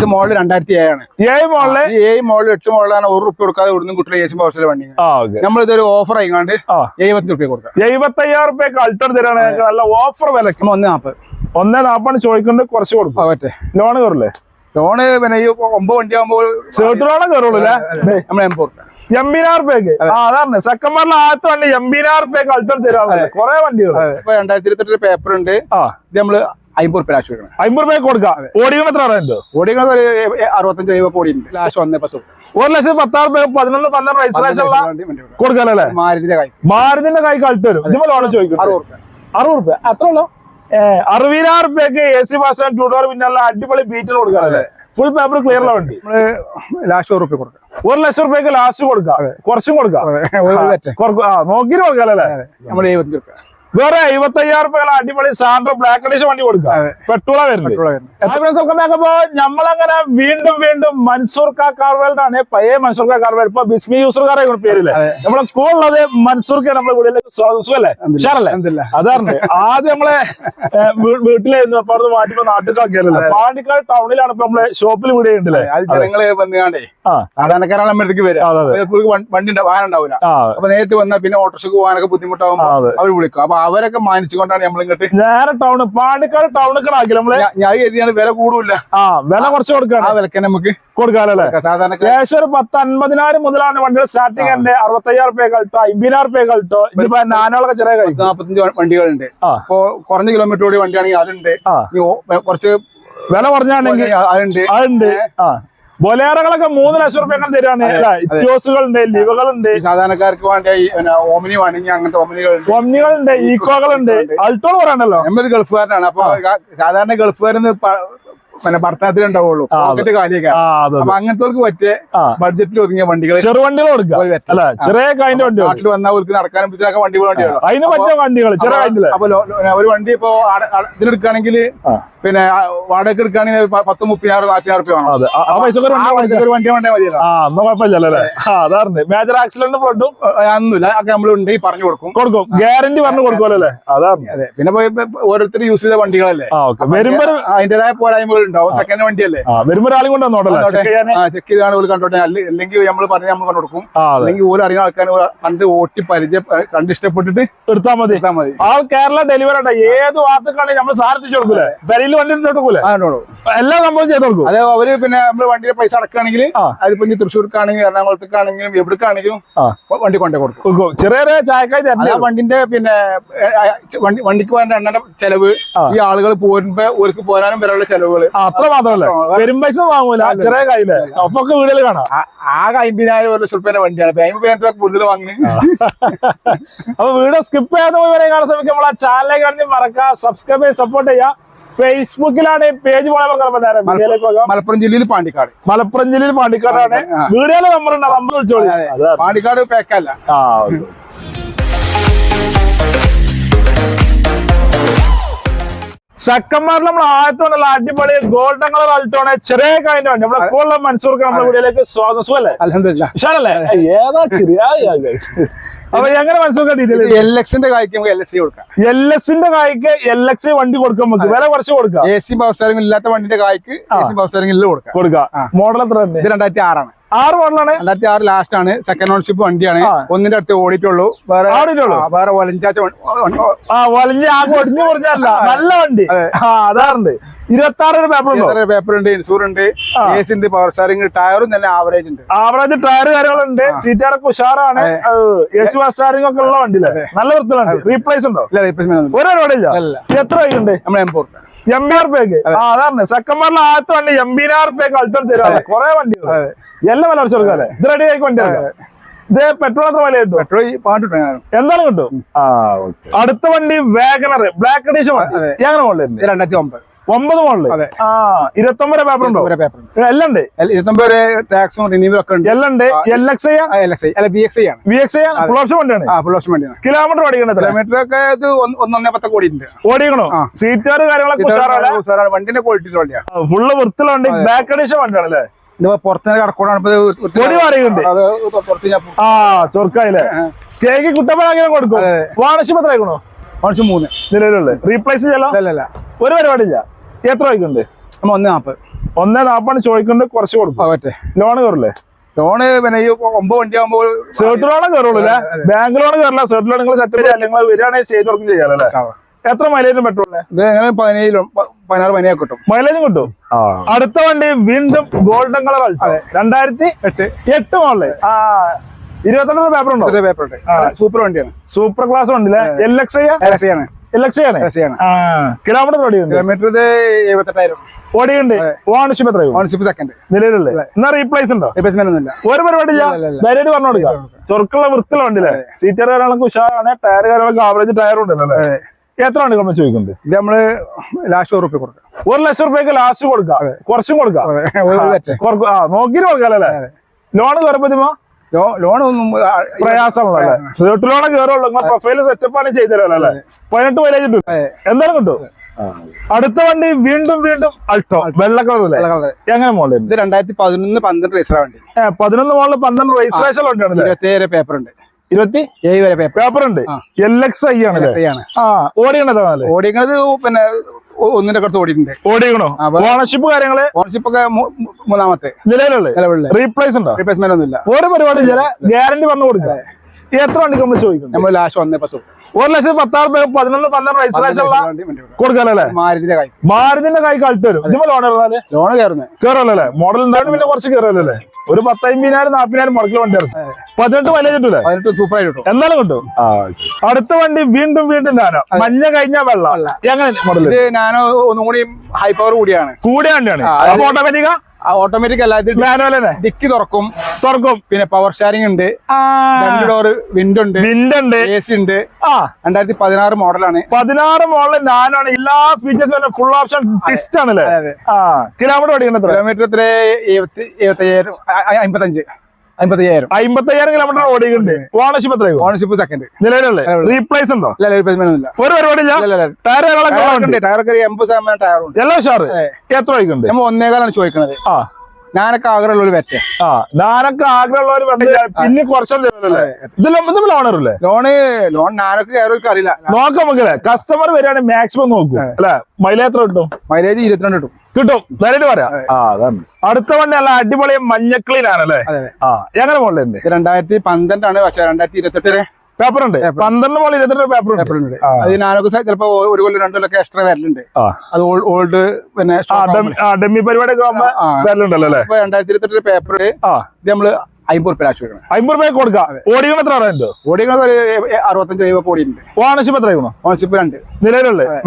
ഇത് മോഡൽ രണ്ടായിരത്തി ഏഴാണ് ഏഴ് മോളിൽ ഏഴ് മോഡൽ എട്ട് മോഡലാണ് ഒരു റുപ്യ കൊടുക്കാതെ ഇവിടുന്ന് കുട്ടികളെ എ സി പവർസിലെ വണ്ടി ആ ഒരു ഓഫർ ആയിക്കാണ്ട് എഴുപത്തി റുപ്യ കൊടുക്കാം എഴുപത്തി അയ്യായിരം റുപ്യക്ക് അൾട്ടർ തരാണ്. നല്ല ഓഫർ വിലക്ക്. ഒന്ന് നാൽപ്പത് ഒന്നേ നാപ്പാണ് ചോദിക്കുന്നത് കുറച്ച് കൊടുക്കും. പറ്റേ ലോൺ കയറില്ലേ ലോണ് പിന്നെ ഈ ഒമ്പത് വണ്ടി ആകുമ്പോൾ സേർട്ട് ലോണ് കയറുള്ളൂ നമ്മളെ നമ്മൾ പേക്ക് എൺപതിനായിരം റുപ്യക്ക്? ആ അതാണ്. സെക്കൻഡ് ആദ്യത്തെ വണ്ടി എംബിനാർ പേക്ക് അൾട്ടർ തരാണ് കുറെ വണ്ടികൾ ഇപ്പൊ രണ്ടായിരത്തി ഇരുപത്തെട്ട് പേപ്പർ ഉണ്ട്. ഇത് നമ്മൾ അമ്പത് റുപ്യ ലാസ്റ്റ് കൊടുക്കണം. അമ്പത് കൊടുക്കാം? എത്ര ഓടികൾ ഒരു അറുപത്തഞ്ച് രൂപ കോടി ഉണ്ട് ലാസ്റ്റ് ഒന്നേ പത്ത് ഒരു ലക്ഷത്തി പത്താറ് റുപ്യ പതിനൊന്ന് പന്ത്രണ്ട് രജിസ്ട്രേഷൻ ഉള്ള വണ്ടി വണ്ടി കൊടുക്കാം. കൊടുക്കാല്ലേ മാരുതിന്റെ കായ് മാരുതിന്റെ വരും. ഇതിപ്പോ ലോൺ ചോദിക്കും അറുപത് റുപ്യ. അറുപത് റുപ്യ. അത്ര ഉള്ളു? അറുപതിനായിരം റുപ്യക്ക് എ സി ടൂ ഡോർ പിന്നെ അടിപൊളി ബീറ്റിൽ കൊടുക്കാനല്ലേ ഫുൾ പേപ്പർ ക്ലിയർ വേണ്ടി. ലാസ്റ്റ് റുപ്യ കൊടുക്കാം. ഒരു ലക്ഷം റുപ്യക്ക് ലാസ്റ്റ് കൊടുക്കാം. കുറച്ചും കൊടുക്കാം. ഒരു കൊടുക്കാം അല്ലേ? നമ്മൾ എഴുപത്തി റുപ്യ. വേറെ എഴുപത്തയ്യായിരം റുപ്യ അടിപൊളി സാൻഡ്രോ ബ്ലാക്ക് അഡീഷൻ വണ്ടി കൊടുക്കാം. പെട്രോളാ വരുന്നത്. നമ്മളങ്ങനെ വീണ്ടും വീണ്ടും മൻസൂർ കാ കാർവേൽഡാണ് പഴയ മൻസൂർ കാ കാർവേൽ. ഇപ്പൊ ബിസ്മി യൂസർക്കാരെ പേരില്ലേ അതെ. നമ്മളെ കൂടുതലത് മൻസൂർക്ക് നമ്മളെ സ്വാഗതല്ലേ ഉഷാറല്ലേ? എന്തില്ല അതാണ് ആദ്യം നമ്മളെ വീട്ടിലായിരുന്നു. അപ്പൊ അവിടെ മാറ്റിപ്പോ നാട്ടിലാക്കിയല്ലോ പാണ്ടിക്കാട് ടൗണിലാണ് ഇപ്പൊ നമ്മളെ ഷോപ്പിൽ വീട് ഉണ്ടല്ലേ ജനങ്ങൾ വന്നുകാണ്ടേ സാധാരണക്കാരാണ് നമ്മുടെ അടുത്തേക്ക് വരിക. വണ്ടി വാഹനം ഉണ്ടാവില്ല അപ്പൊ നേരിട്ട് വന്നാൽ പിന്നെ ഓട്ടോറിക്ഷക്ക് പോകാനൊക്കെ ബുദ്ധിമുട്ടാവും അവർ വിളിക്കും. അപ്പൊ അവരൊക്കെ മാനിച്ചുകൊണ്ടാണ് നമ്മൾ ഇങ്ങോട്ട് നേരെ ടൗൺ പാണ്ടിക്കാട് ടൗണിക്കടാക്കി നമ്മൾ. ഞാൻ എഴുതിയാണ് വില കൂടൂല ആ വില കുറച്ച് ആ കൊടുക്കാണ് വിലക്ക് നമുക്ക് കൊടുക്കാല്ലേ സാധാരണ ഏകദേശം ഒരു പത്ത് അൻപതിനായിരം മുതലാണ് വണ്ടിയുടെ സ്റ്റാർട്ടിങ് എന്റെ അറുപത്തയ്യായിരം റുപ്യ കളിട്ടോ അമ്പതിനായിരം റുപ്യ കളിട്ടോ ഇനിയിപ്പോ നാനോളൊക്കെ ചെറിയ കഴിക്കും. നാപ്പത്തഞ്ച് വണ്ടികളുണ്ട്. അപ്പോ കുറഞ്ഞ കിലോമീറ്റർ കൂടി വണ്ടിയാണെങ്കിൽ അതുണ്ട്. ആ. കുറച്ച് വില കുറഞ്ഞാണെങ്കിൽ അതുണ്ട്. അതുണ്ട്. ആ. ബൊലേറകളൊക്കെ മൂന്ന് ലക്ഷം റുപ്യ അങ്ങനെ തരാണ് ഇറ്റോസുകളുണ്ട് ലിവകളുണ്ട്. സാധാരണക്കാർക്ക് വേണ്ടി ഓമിനി വേണമെങ്കിൽ അങ്ങനത്തെ ഓമിനികളുണ്ട്. ഓമിനികളുണ്ട് ഈക്കോകളുണ്ട്. അൾട്ടോൾ പറയണ്ടല്ലോ നമ്മൾ ഗൾഫുകാരനാണ്. അപ്പൊ സാധാരണ ഗൾഫുകാരെന്ന് പിന്നെ ഭർത്താനത്തിൽ ഉണ്ടാവുള്ളൂ. പോക്കറ്റ് കാലിയൊക്കെ. അപ്പൊ അങ്ങനത്തെ പറ്റിയ ബഡ്ജറ്റിൽ ഒതുങ്ങിയ വണ്ടികൾ ചെറുവണ്ടികൾ ചെറിയ വണ്ടികൾ നാട്ടിൽ വന്നാൽ അവർക്ക് നടക്കാനും പിടിച്ചൊക്കെ വണ്ടി വണ്ടികളോ അതിന് പറ്റിയ വണ്ടികൾ ചെറിയ അപ്പൊ ഒരു വണ്ടി ഇപ്പൊ ഇതിനെടുക്കുകയാണെങ്കിൽ. പിന്നെ വാടക എടുക്കുകയാണെങ്കിൽ പത്ത് മുപ്പതിനായിരം നാൽപ്പതിനായിരം രൂപ വേണം. അതെ. ആ- ആ പൈസ ആ പൈസക്ക് ഒരു വണ്ടി വേണ്ടേ മതിയല്ലോ. ആ എന്നാ കുഴപ്പമില്ലല്ലേ അതാണ് മേജർ ആക്സിഡന്റ് ഫ്രണ്ടും ഒന്നുമില്ല അതൊക്കെ നമ്മൾ ഉണ്ടെങ്കിൽ പറഞ്ഞു കൊടുക്കും. കൊടുക്കും. ഗ്യാരണ്ടി പറഞ്ഞു കൊടുക്കുമല്ലേ അതാണ് അതെ. പിന്നെ ഓരോരുത്തർ യൂസ് ചെയ്ത വണ്ടികളല്ലേ? ആ ഓക്കെ. വരുമ്പോ അതിന്റേതായ പോരായ്മകൾ ഉണ്ടാവും. സെക്കൻഡ് വണ്ടിയല്ലേ? ആ വരുമ്പോ ഒരാളും കൊണ്ട്. ചെക്ക് ചെയ്താണ് ഓൽ കണ്ടോട്ടെ. അല്ല- അല്ലെങ്കിൽ നമ്മൾ പറഞ്ഞ് നമ്മൾ കണ്ടു കൊടുക്കും. അല്ലെങ്കിൽ ഓരോ അറിയുന്ന ആൾക്കാർ കണ്ട് ഓട്ടി പരിചയ കണ്ട് ഇഷ്ടപ്പെട്ടിട്ട് എടുത്താൽ മതി. ആ കേരള ഡെലിവറി ഏത് വാർത്തക്കാണെങ്കിൽ നമ്മൾ സാധനത്തിച്ച് കൊടുക്കൂലേ? പെരയിൽ വണ്ടി എല്ലാം സംഭവം ചെയ്ത് കൊടുക്കും. അതെ അവർ പിന്നെ നമ്മൾ വണ്ടിയുടെ പൈസ അടക്കുകയാണെങ്കിൽ അതിപ്പോ ഇനി തൃശ്ശൂർക്കാണെങ്കിലും എറണാകുളത്തേക്കാണെങ്കിലും എവിടേക്കാണെങ്കിലും ആ. വണ്ടി കൊണ്ടേ കൊടുക്കും. ചെറിയ ചെറിയ ചായക്കായി വണ്ടിന്റെ പിന്നെ വണ്ടി വണ്ടിക്ക് വേണ്ട എണ്ണയുടെ ചെലവ് ഈ ആളുകൾ പോരുമ്പോ ഓർക്ക് പോരാനും വരെയുള്ള ചെലവുകൾ ആ, അത്ര മാത്രമല്ലേ. പെരും പൈസ വാങ്ങൂല. ചെറിയ കയ്യിൽ. അപ്പൊ വീടുകൾ കാണാം. ആകെ അമ്പതിനായിരം ഒരു ലക്ഷം റുപ്യന്റെ വണ്ടിയാണ് അമ്പതിനായിരത്തി കൂടുതൽ വാങ്ങുന്നത് അപ്പൊ വീഡിയോ സ്കിപ്പ് ചെയ്യാതെ പോയി വരെ കാണാൻ ശ്രമിക്കും ആ ചാനലിലേക്ക് മറക്കാം. സബ്സ്ക്രൈബ് ചെയ്ത് സപ്പോർട്ട് ചെയ്യാം. ഫേസ്ബുക്കിലാണ് പേജ് മലപ്പുറം ജില്ലയിൽ പാണ്ടിക്കാട്. മലപ്പുറം ജില്ലയിൽ പാണ്ടിക്കാടാണ്. വീഡിയോയിലെ നമ്പർ ഉണ്ട് നമ്പർ വിളിച്ചോളി. പാണ്ടിക്കാട് പേക്കല്ല ആ നമ്മൾ ആദ്യത്തെ അടിപൊളി ഗോൾഡൻ കളർ അൾട്ടോണ് ചെറിയ കാര്യം വണ്ടി നമ്മളെ കൂടുതൽ മനസ്സൂർക്ക് നമ്മുടെ വീഡിയോയിലേക്ക് സ്വാഗതം. സുഖല്ലേ ഉഷാറല്ലേ? ഏതാ ചെറിയ അപ്പൊ എങ്ങനെ മനസ്സിലാക്കാൻ ഡീറ്റെയിൽ എൽ എക്സിന്റെ കായ്ക്ക് നമുക്ക് എൽ എസ് സി കൊടുക്കാം. എൽ എസിന്റെ കായ്ക്ക് എൽ എക്സ് വണ്ടി കൊടുക്കാൻ നമുക്ക്. വില കുറച്ച് കൊടുക്കാം. എ സി പവർ ഇല്ലാത്ത വണ്ടിന്റെ കായ്ക്ക് എ സി ഇല്ല കൊടുക്കാം. കൊടുക്കാം. മോഡൽ എത്ര ഇത് രണ്ടായിരത്തി ആറാണ് ആറ് മോഡലാണ് രണ്ടായിരത്തി ആറ് ലാസ്റ്റ് ആണ്. സെക്കൻഡ് ഓൺഷിപ്പ് വണ്ടിയാണ്. ഒന്നിന്റെ അടുത്ത് ഓടിയിട്ടുള്ളൂ. വേറെ ഓടിയിട്ടുള്ളൂ? വേറെ ഒലഞ്ചാച്ച വണ്ടി- ആ വലിഞ്ഞ ആ ഒടിഞ്ഞു കുറഞ്ഞല്ല നല്ല വണ്ടി. ആ അതാറുണ്ട്. ഇരുപത്തി ആറ് പേപ്പർ ഉണ്ടോ പേപ്പർ ഉണ്ട് ഇൻഷൂർ ഉണ്ട് ആ. ഉണ്ട് പവർ സ്റ്റാറിംഗ് ടയറും നല്ല ആവറേജ് ഉണ്ട്. ആവറേജ് ടയർ കാര്യങ്ങളുണ്ട്. സീറ്റാറൊക്കെ ഉഷാറാണ്. എ സി സ്റ്റാറിംഗ് ഒക്കെ ഉള്ള വണ്ടി നല്ല വൃത്തിയിലുണ്ട്. റീപ്ലേസ് ഉണ്ടോ? ഇല്ല റീപ്ലേസ്മെന്റ് ഒരു അല്ല. എത്ര വൈകുണ്ട് നമ്മൾ എംപോർട്ട് എംബിആർ പേക്ക് ആ അതാണ്. സെക്കൻഡ് ആദ്യത്തെ വണ്ടി എംബിആർ പേക്ക് അൾട്ടർ തരാം കുറെ വണ്ടികൾ. എല്ലാം വില കുറച്ച് കൊടുക്കാല്ലേ? ഇത് റെഡി ആയി വണ്ടി. ഇത് പെട്രോൾ എത്ര വില കിട്ടും പെട്രോൾ എന്താണ് കിട്ടും? ആ അടുത്ത വണ്ടി വാഗണർ ബ്ലാക്ക് എഡീഷൻ. എങ്ങനെ ഇത് രണ്ടായിരത്തി ഒമ്പത്. ഒമ്പത് അതെ. ആ ഇരുപത്തൊമ്പത് പേപ്പർ ഉണ്ടോ? പേപ്പർ എല്ലാം ഉണ്ട്. ഇരുപത്തൊമ്പത് ടാക്സും റിന്യൂവലും ഒക്കെ ഉണ്ട്. എല്ലാം ഉണ്ട്. L X L X I അല്ല ബി എക്സ് ഐ ആണ്. എക്സ് ഫുൾ ഓപ്ഷൻ വണ്ടിയാണ്. ആ ഫുൾ ഓപ്ഷൻ വണ്ടിയാണ്. കിലോമീറ്റർ ഓടിക്കണത് കിലോമീറ്റർ ഒക്കെ ഇത് ഒന്ന് ഒന്നൊന്നേ പത്ത് കോടി ഉണ്ട് ഓടിക്കണോ. സീറ്റാറ് കാര്യങ്ങളൊക്കെ വണ്ടിന്റെ ക്വാളിറ്റി വണ്ടിയാണ് ഫുള്ള് വൃത്തിലുണ്ട് ബാക്ക് അഡീഷൻ വണ്ടിയാണ് അല്ലേ? പുറത്തുനിന്ന് കടക്കോടാണ് ആ ചൊർക്കായില്ലേ? കേക്ക് കൊടുക്കും? എത്ര ആയിക്കണോ മനുഷ്യൻ മൂന്ന്. നിലവിലുള്ള റീപ്ലേസ് ചെയ്യാലോ? ഒരു പരിപാടിയില്ല. എത്ര വൈക്കുണ്ട് നമ്മ ഒന്ന് നാൽപ്പത് ഒന്നേ നാപ്പാണ് ചോദിക്കുന്നുണ്ട് കുറച്ച് കൊടുക്കും. പറ്റേ ലോൺ കയറില്ലേ? ലോണ് പിന്നെ ഈ ഒമ്പത് വണ്ടി ആകുമ്പോൾ സെർട്ട് ലോൺ കയറുള്ളൂ അല്ലേ? ബാങ്ക് ലോൺ കയറില്ല. സെർട്ട് ലോൺ നിങ്ങൾ സെറ്റ് ചെയ്യാൻ നിങ്ങൾ വരികയാണെങ്കിൽ ചെയ്ത് കൊടുക്കും ചെയ്യാലോ എത്ര മൈലേജും പെട്രോളിന് ഇത് എങ്ങനെ പതിനേഴിലും പതിനാറ് പതിനേഴ് കിട്ടും. മൈലേജും കിട്ടും? അടുത്ത വണ്ടി വീണ്ടും ഗോൾഡൻ കളർ അൾട്ടോ രണ്ടായിരത്തി എട്ട്. എട്ട് മോളിൽ ആ ഇരുപത്തെണ്ണം പേപ്പർ ഉണ്ടോ? പേപ്പർ ഉണ്ട്. സൂപ്പർ വണ്ടിയാണ്. സൂപ്പർ ക്ലാസ് വണ്ടി എൽ എക്സ് ഐ രസയാണ് എൽ എക്സ് ആണ്. കിലോമീറ്റർ ഓടിയുണ്ട് കിലോമീറ്റർ ഇത് എഴുപത്തെട്ടായിരം. ഓടിയുണ്ട് ഓണർഷിപ്പ് എത്രയോ ഓൺഷിപ്പ് സെക്കൻഡ് നിലവിലുള്ളത്. എന്നാ റീപ്ലേസ് ഉണ്ടോ? റീപ്ലേസ്മെന്റ് ഒന്നുമില്ല ഒരു പരിപാടി. പറഞ്ഞു കൊടുക്കാം ചൊറുക്കുള്ള വൃത്തിയുള്ള വണ്ടിയില്ലേ? സീറ്റർ കാര്യങ്ങളൊക്കെ ഉഷാറാണ്. ടയർ കാര്യങ്ങളൊക്കെ ആവറേജ് ടയർ ഉണ്ടല്ലോ എത്ര വണ്ടി നമ്മൾ ചോദിക്കുന്നുണ്ട്? ഇത് നമ്മൾ ലാസ്റ്റ് ഉറുപ്പ് കൊടുക്കാം. ഒരു ലക്ഷം റുപ്യക്ക് ലാസ്റ്റ് കൊടുക്കാം. കുറച്ചും കൊടുക്കാം. നോക്കിട്ട് ഒരു അല്ലേ? ലോൺ കയറുമ്പോ കയറുള്ളൂ നിങ്ങൾ പ്രൊഫൈൽ സെറ്റപ്പ് ആണ് ചെയ്തല്ലോ അല്ലേ പതിനെട്ട് മൈലേജ് കിട്ടും. എന്തായാലും കിട്ടും. അടുത്ത വണ്ടി വീണ്ടും വീണ്ടും അൾട്ടോ വെള്ള കളർ. എങ്ങനെ മോഡൽ ഇത് രണ്ടായിരത്തി പതിനൊന്ന് പന്ത്രണ്ട് രജിസ്റ്റർ വണ്ടി. പതിനൊന്ന് മോളിൽ പന്ത്രണ്ട് രജിസ്ട്രേഷൻ ഇരുപത്തിയേഴ് പേപ്പർ ഉണ്ട്. ഇരുപത്തി? ഏഴ് വരെ പേപ്പർ ഉണ്ട്. എൽ എക്സ് ഐ ആണ്. ഓടിക്കുന്നത് പിന്നെ ഒന്നിന്റെ അടുത്ത് ഓടിയിട്ടുണ്ട്. ഓടിക്കണോ ഓണർഷിപ്പ് കാര്യങ്ങൾ? ഓണർഷിപ്പ് ഒക്കെ മൂന്നാമത്തെ നിലവിലുള്ള റീപ്ലേസ് ഉണ്ടോ? റീപ്ലേസ്മെന്റ് ഒന്നുമില്ല. ഒരു പരിപാടി ഗ്യാരണ്ടി പറഞ്ഞു കൊടുക്കുക എത്ര വണ്ടിക്ക് നമ്മൾ ചോദിക്കും നമ്മൾ ലാസ്റ്റ് ഒന്നേ പത്ത്. ഒരു ലക്ഷത്തി പത്താറ് രൂപ പതിനൊന്ന് പന്ത്രണ്ട് പ്രൈസ് ഉള്ള വണ്ടി വണ്ടി കൊടുക്കും. കൊടുക്കാല്ലേ മാരുതിന്റെ കൈ. മാരുതിന്റെ കൈ കളിട്ട് വരും ഇതിപ്പോ ലോൺ ഇറങ്ങാൽ ലോൺ കയറുന്നത് കയറല്ലേ മോഡൽ ഉണ്ടായിരുന്നു പിന്നെ കുറച്ച് കയറല്ലേ ഒരു പത്തമ്പതിനായിരം നാപ്പതിനായിരം മുടക്കിൽ വണ്ടി ഇറങ്ങും പതിനെട്ട് വലിയ കിട്ടൂലേ? പതിനെട്ട് സൂപ്പർ ആയിട്ട് കിട്ടും. എന്നാലും കിട്ടും. അടുത്ത വണ്ടി വീണ്ടും വീണ്ടും നാനോ. മഞ്ഞ കഴിഞ്ഞ വെള്ളം. എങ്ങനെ മോഡൽ നാനോ ഞാൻ ഒന്നും കൂടി ഹൈ പവർ കൂടിയാണ്. കൂടിയ വണ്ടിയാണ്. അപ്പൊ ഓട്ടോമാറ്റിക്ക ഓട്ടോമാറ്റിക് ഡിക്കി തുറക്കും. തുറക്കും. പിന്നെ പവർ ഷെയറിംഗ് ഉണ്ട്. രണ്ട് ഡോർ വിൻഡോ ഉണ്ട്. വിൻഡ് ഉണ്ട്. എ സി ഉണ്ട്. ആ. രണ്ടായിരത്തി പതിനാറ് മോഡലാണ് പതിനാറ് മോഡൽ ഞാനാണ് എല്ലാ ഫീച്ചേഴ്സും ഫുൾ ഓപ്ഷൻ ടിസ്റ്റ് ആണല്ലേ? കിലോമീറ്റർ ഓടിക്കുന്നത് കിലോമീറ്റർ എത്ര? എഴുപത്തി അമ്പത്തഞ്ച്. അമ്പത്തയ്യായിരം. അമ്പത്തയ്യായിരം കിലോമീറ്റർ ഓടിയിട്ടുണ്ട്. ഓണർഷിപ്പ് എത്രയോ ഓണർഷിപ്പ് സെക്കൻഡ് നിലവിലല്ലേ റീപ്ലേസ് ഉണ്ടോ? ഇല്ല റീപ്ലേസ്മെന്റ് ഒരു പരിപാടിയില്ല. ടയറുകളൊക്കെ ടയറൊക്കെ എൺപത് ശതമാനം ടയറുണ്ട് എല്ലാ ഷാറ് എത്ര നമ്മൾ ഒന്നേകാലാണ് ചോദിക്കുന്നത് ആ. ഞാനൊക്കെ ആഗ്രഹമുള്ള ഒരു വെറ്റ ആ ഞാനൊക്കെ ആഗ്രഹമുള്ളവർ പിന്നെ കുറച്ചല്ലേ തരുമല്ലേ ഇതിലും. ഇതിലും ഓണറല്ലേ ലോണ് ലോൺ ഞാനൊക്കെ അറിയില്ല നോക്കാം നമുക്കല്ലേ കസ്റ്റമർ വരികയാണെങ്കിൽ മാക്സിമം നോക്കും. അല്ലെ? മൈലേജ് എത്ര കിട്ടും? മൈലേജ് ഇരുപത്തിരണ്ട് കിട്ടും. കിട്ടും. നേരിട്ട് പറയാം. ആ അതാണ്. അടുത്ത വണ്ടി അല്ല അടിപൊളി മഞ്ഞക്ലീൻ ആണല്ലേ ആ എങ്ങനെ മോളിലുണ്ട് ഇത് രണ്ടായിരത്തി പന്ത്രണ്ടാണ് പക്ഷെ രണ്ടായിരത്തി ഇരുപത്തെട്ടിന് പേപ്പർ ഉണ്ട് പന്ത്രണ്ട് മോളിൽ ഇരുപത്തിരണ്ട് പേപ്പർ പേപ്പർ ഉണ്ട് അത് ഞാനൊക്കെ ചിലപ്പോ ഒരു കൊല്ലം രണ്ടു കൊല്ലൊക്കെ എക്സ്ട്രാ വരലുണ്ട്. അത് ഓൾഡ് പിന്നെ ഡെമ്മി- പരിപാടി. വരലുണ്ടല്ലോ അല്ലേ? രണ്ടായിരത്തി ഇരുപത്തെട്ട് പേപ്പർ ഇത് നമ്മൾ അമ്പത് റുപ്യ രൂപ കൊടുക്കാം. ഓടിക്കണം എത്ര ഒരു അറുപത്തഞ്ച് ഓണർഷിപ്പ് ഓണർഷിപ്പ് രണ്ട്.